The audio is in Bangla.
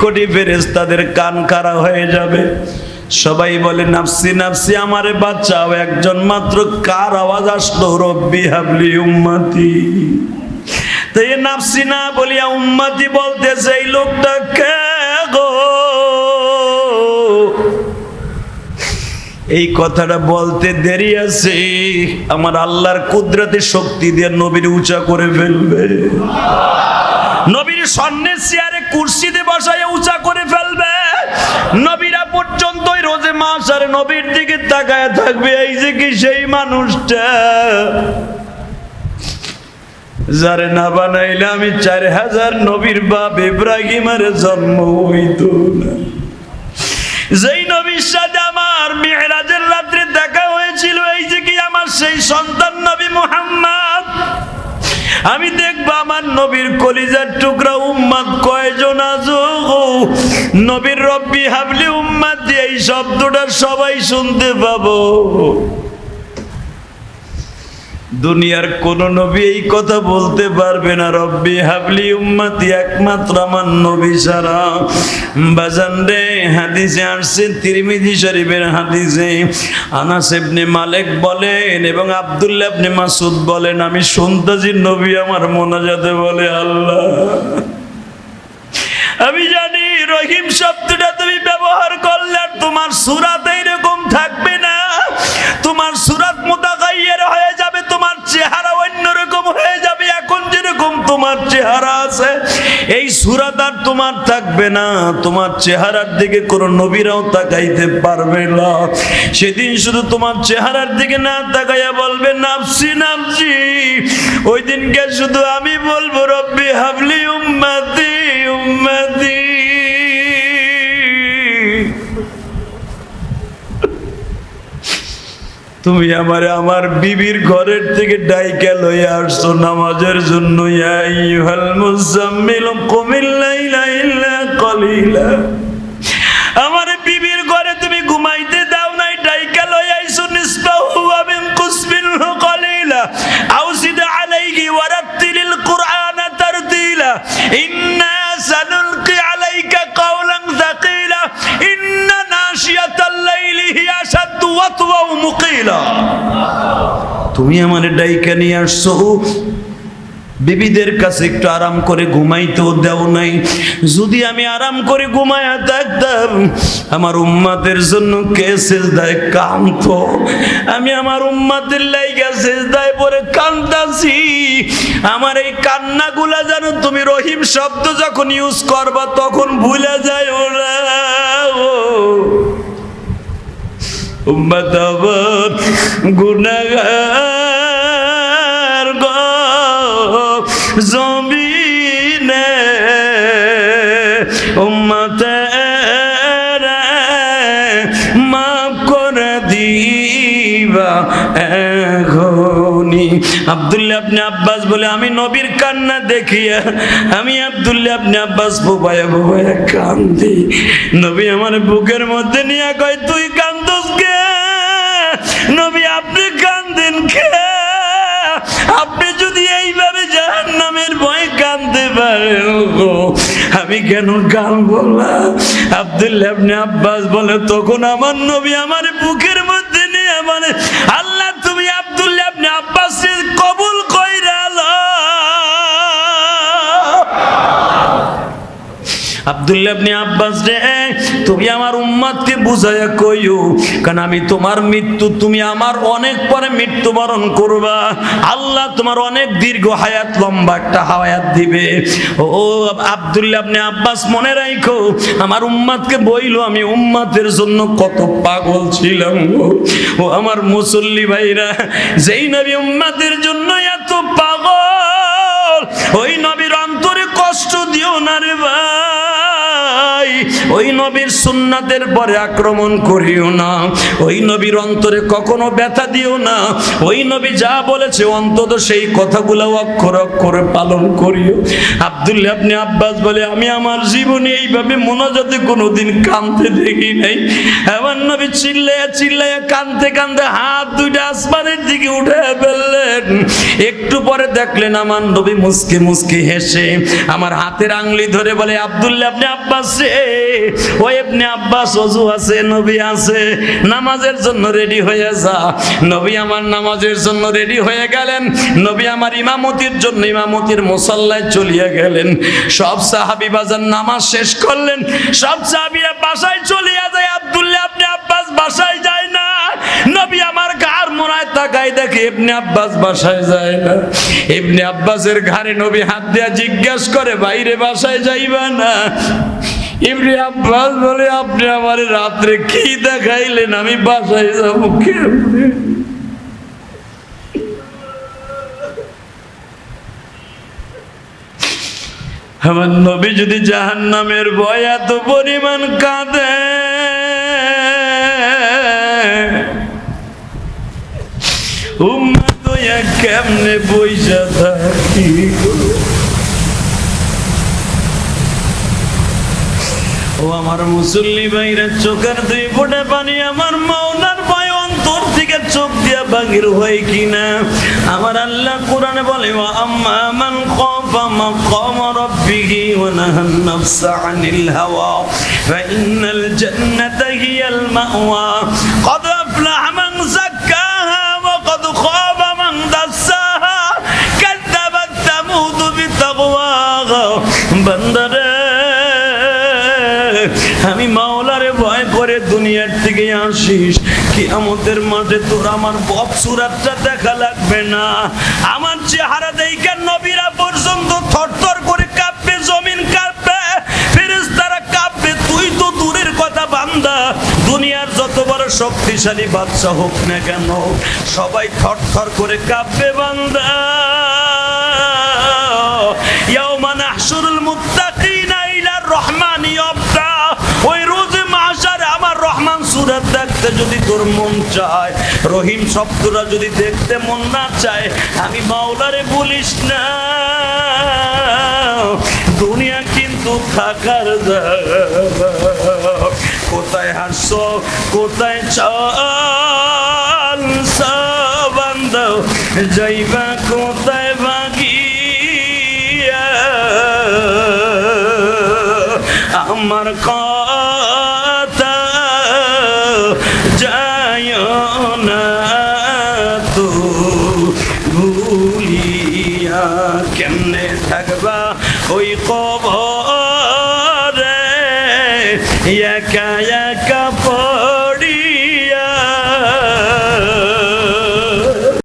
কোটি ফেরেস্তাদের কান খাড়া হয়ে যাবে। সবাই বলে, নাফসি নাফসি, আমারে বাচ্চাও একজন মাত্র কার আওয়াজ আসলো? রব্বি হাবলি উম্মতি। তো এ নাফসি না বলিয়া উম্মতি বলতেছে, এই লোকটা কে গো? এই কথাটা বলতে দেরি আছে। আমার আল্লাহর কুদরতে শক্তি দিয়ে নবীর উঁচা করে ফেলবে। নবীর স্বর্ণের চেয়ারে কুর্সিতে বসায় উঁচা করে ফেলবে। নবীরা পর্যন্তই রোজে মাস আর নবীর দিকে তাকায় থাকবে। এই যে কি সেই মানুষটা? যারে না বানাইলে আমি চার হাজার নবীর বাপ ইব্রাহিমের জন্ম হইত না। যেই নবীর সাথে আমার মেহরাজের রাত্রে দেখা হয়েছিল, এই যে কি আমার সেই সন্তান নবী মুহাম্মদ? আমি দেখব আমার নবীর কলিজার টুকরা উম্মাদ কয়জন আজো নবীর রব্বি হাবলি উম্মাদ দিয়ে এই শব্দটা সবাই শুনতে পাবো। দুনিয়ার কোন নবী এই কথা বলতে পারবে না, রব্বি হাবলি উম্মতি একমাত্র আমার নবী ছাড়া। বাজান রে, হাদিসে আসছে, তিরমিজি শরীফের হাদিসে। আনাস ইবনে মালিক বলেন এবং আব্দুল্লাহ ইবনে মাসুদ বলেন, আমি শুনতেছি নবী, আমার মোনাজাতে বলে আল্লাহ। আমি জানি রহিম শব্দটা তুমি ব্যবহার করলে তোমার সুরাত এইরকম থাকবে না। চেহারা আছে, এই সুরাত আর তোমার থাকবে না। তোমার চেহারার দিকে কোনো নবীরাও তাকাইতে পারবে না। সেদিন শুধু তোমার চেহারার দিকে না তাকাইয়া বলবে, নাফসি নাফসি, ওই দিনকে শুধু আমি বলব, রব্বি হাবলি উম্মাতি উম্মাতি। তুমি আমার আমার বিবির ঘরের থেকে ডাইকা লইয়া আসছো নামাজের জন্য, ইয়া আইয়ুহাল মুজাম্মিল কুমিল লাইলা ইল্লা কলিলা। তুমি আমার ডাইকা নিয়ে আসছো বিবিদের কাছে একটু আরাম করে ঘুমাইতেও দেও নাই। যদি আমি আরাম করে ঘুমায়া থাকতাম, আমার উম্মাদের জন্য কে সেজদায় কান্ত আমি আমার উম্মাদের লাইগা সেজদায় পরে কান্দাছি আমার এই কান্নাগুলা যেন তুমি রহিম শব্দ যখন ইউজ করবা, তখন ভুলে যায় ওরা উম্মত আবার গুনাগার গো। জমিনে উম্মতের মাফ করে দিবা এখনি। আব্দুল্লাহ আপনি আব্বাস বলে, আমি নবীর কান্না দেখিয়া, আমি আব্দুল্লাহ আপনি আব্বাস বুবাইয়া বুবাইয়া কান্দি। নবী আমার বুকের মধ্যে নিয়ে কয়, তুই কান্দস কে নবী, আপনি কান্দেন কে? আপনি যদি এইভাবে জাহান নামের ভয় কানতে পারেন আমি কেন বললাম আব্দুল্লাহ আপনি আব্বাস বলে, তখন আমার নবী আমার বুকের মধ্যে নিয়ে মানে আল্লাহ আব্দুল্লাহ ইবনে আব্বাস রে, তুমি আমার উম্মাদকে কইও, কারণ আমি তোমার মৃত্যু, তুমি আমার মৃত্যুবরণ করবা। আল্লাহ তোমার অনেক দীর্ঘ হায়াত দিবে। ও আব্দুল্লাহ ইবনে আব্বাস, মনে রাখো আমার উম্মাদকে বইলো, আমি উম্মাদের জন্য কত পাগল ছিলাম। ও আমার মুসল্লি ভাইরা, যেই নবী উম্মাদের জন্য এত পাগল, ওই নবীর অন্তরে কষ্ট দিও না রে ভাই। ওই নবীর সুন্নাতের পরে আক্রমণ করিও না। ওই নবীর অন্তরে কখনো ব্যথা দিও না। ওই নবী যা বলেছে অন্তত সেই কথাগুলো অক্ষর অক্ষরে পালন করিও। আব্দুল্লাহ আপনি আব্বাস বলে, আমি আমার জীবনে এইভাবে মনোজাতে কোনোদিন কাঁদতে দেখি নাই। আমার নবী চিল্লাইয়া চিল্লাইয়া কানতে কানতে হাত দুইটা আসমানের দিকে উঠে ফেললেন একটু পরে দেখলেন আমার নবী মুসকে মুসকে হেসে, আমার হাতের আংলি ধরে বলে, আব্দুল্লাহ আপনি আব্বাস ও আপনি আব্বাস, অজু আছে, নবী আছে, নামাজের জন্য রেডি হয়ে যা। নবী আমার নামাজের জন্য রেডি হয়ে গেলেন। নবী আমার ইমামতির জন্য ইমামতির মুসল্লায় চলিয়ে গেলেন। সব সাহাবি বাজার নামাজ শেষ করলেন। সব সাহাবিরা বাসায় চলিয়া যায়, আব্দুল্লাহ আপনি আব্বাস বাসায় যায় না। নবী আমার ঘাড় মোড়ায় তাকাই দেখে ইবনে আব্বাস বাসায় যায় না। ইবনে আব্বাসের ঘাড়ে নবী হাত দিয়া জিজ্ঞাস করে, বাইরে বাসায় যাইবা না? আব্বাস বলে, আপনি আমার রাত্রে কি দেখাইলেন? আমি বাসায় যাব কেমনে? আমার নবী যদি জাহান নামের ভয় এত পরিমাণ কাঁদে কেমনে বইসা থাকি ও আমার মুসল্লি ভাইরা, চোখের দুই ফুটে পানি আমার মাওলার পায় অন্তর থেকে চোখ দিয়া বাগির হয় কিনা? আমার আল্লাহ কোরআনে বলে ও আম্মা মান খাফা মাকাম রাব্বিহি ওয়া নাহান নাফসা আনিল হাওয়া ফাইনাল জান্নাতা হিয়াল মাওয়া। কদ আফলাহা আসিস কিয়ামতের মাঠে তোর আমার বপ সুরাতটা দেখা লাগবে না। আমার চেহারা দেখে নবীরা পর্যন্ত থরথর করে কাঁপবে, জমিন কাঁপবে, ফেরেশতারা কাঁপবে। তুই তো দূরের কথা বান্দা। দুনিয়ার যত বড় শক্তিশালী বাদশা হোক না কেন, সবাই থরথর করে কাঁপবে বান্দা। ইয়াউমা নাহশুরুল মুত্তাকিনা। যদি তোর মন চায়, রহিম শব্দটা যদি দেখতে মন না চায়, আমি মাওলারে বলিস না। দুনিয়া কিন্তু থাকার কোথায় হাসছ, কোথায় চাল সাবান্দ যাইবা কোথায় ভাগিয়া। আমার কথা কেমনে থাকবা ওই কবরে? একা